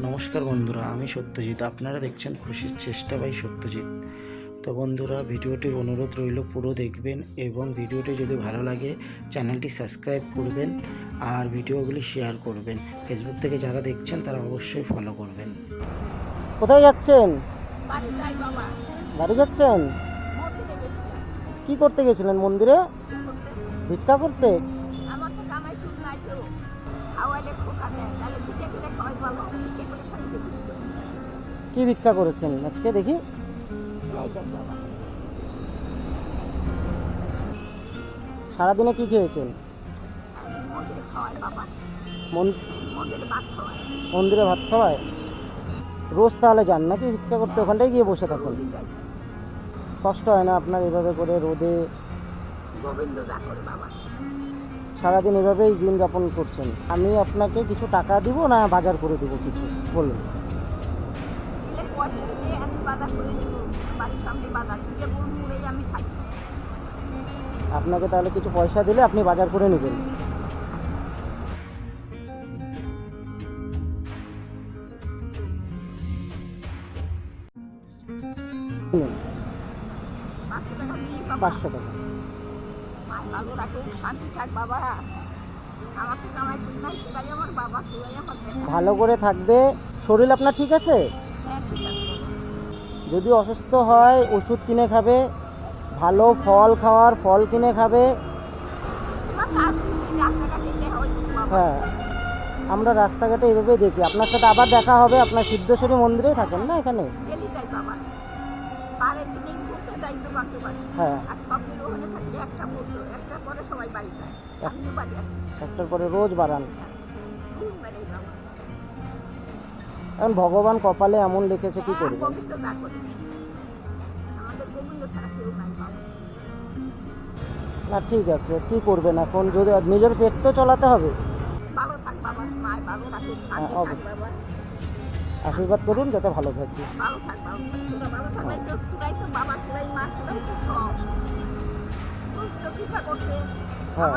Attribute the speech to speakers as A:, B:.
A: নমস্কার বন্ধুরা, আমি সত্যজিৎ। আপনারা দেখছেন খুশির চেষ্টা বাই সত্যজিৎ। তো বন্ধুরা ভিডিওটির অনুরোধ রইল, পুরো দেখবেন এবং ভিডিওটি যদি ভালো লাগে, চ্যানেলটি সাবস্ক্রাইব করবেন আর ভিডিওগুলি শেয়ার করবেন। ফেসবুক থেকে যারা দেখছেন, তারা অবশ্যই ফলো করবেন।
B: কোথায় যাচ্ছেন?
C: বাড়ি
B: যাচ্ছেন? কি করতে গেছিলেন মন্দিরে? ভিক্ষা করতে?
C: আমার তো কামাই নাই তো খাওয়াইলে খোকা দেয়, তাহলে ভিটে করে খাওয়াই ভালো।
B: কি ভিক্ষা করেছেন? আজকে দেখি। সারাদিনে কি খেয়েছেন?
C: মন্দিরে
B: মন-
C: ভাত
B: খাওয়ায়? রোজ তাহলে যান নাকি ভিক্ষা করতে? ওখানটায় গিয়ে বসে থাকেন। কষ্ট হয় না আপনার এভাবে করে রোদে? সারাদিন এভাবেই দিন যাপন করছেন। আমি আপনাকে কিছু টাকা দিব না? বাজার করে দিব কিছু। বলুন। আপনাকে তাহলে কিছু পয়সা দিলে আপনি বাজার করে নেবেন।
C: ভালো
B: করে থাকবে। শরীর আপনার ঠিক আছে। যদি অসুস্থ হয়, ওষুধ কিনে খাবে, ভালো ফল খাওয়ার ফল কিনে খাবে।
C: হয়,
B: আমরা রাস্তাঘাটে এভাবেই দেখি। আপনার সাথে আবার দেখা হবে, আপনার সিদ্ধেশ্বরী মন্দিরেই থাকেন না এখানে? হ্যাঁ। একটার পরে রোজ বাড়ান। এখন ভগবান কপালে এমন লিখেছে কি
C: হ্যাঁ,
B: করবে না ঠিক আছে কি করবেন এখন? যদি নিজের পেট তো চলাতে হবে। হ্যাঁ, আশীর্বাদ করুন যাতে ভালো থাকি।
C: ভালো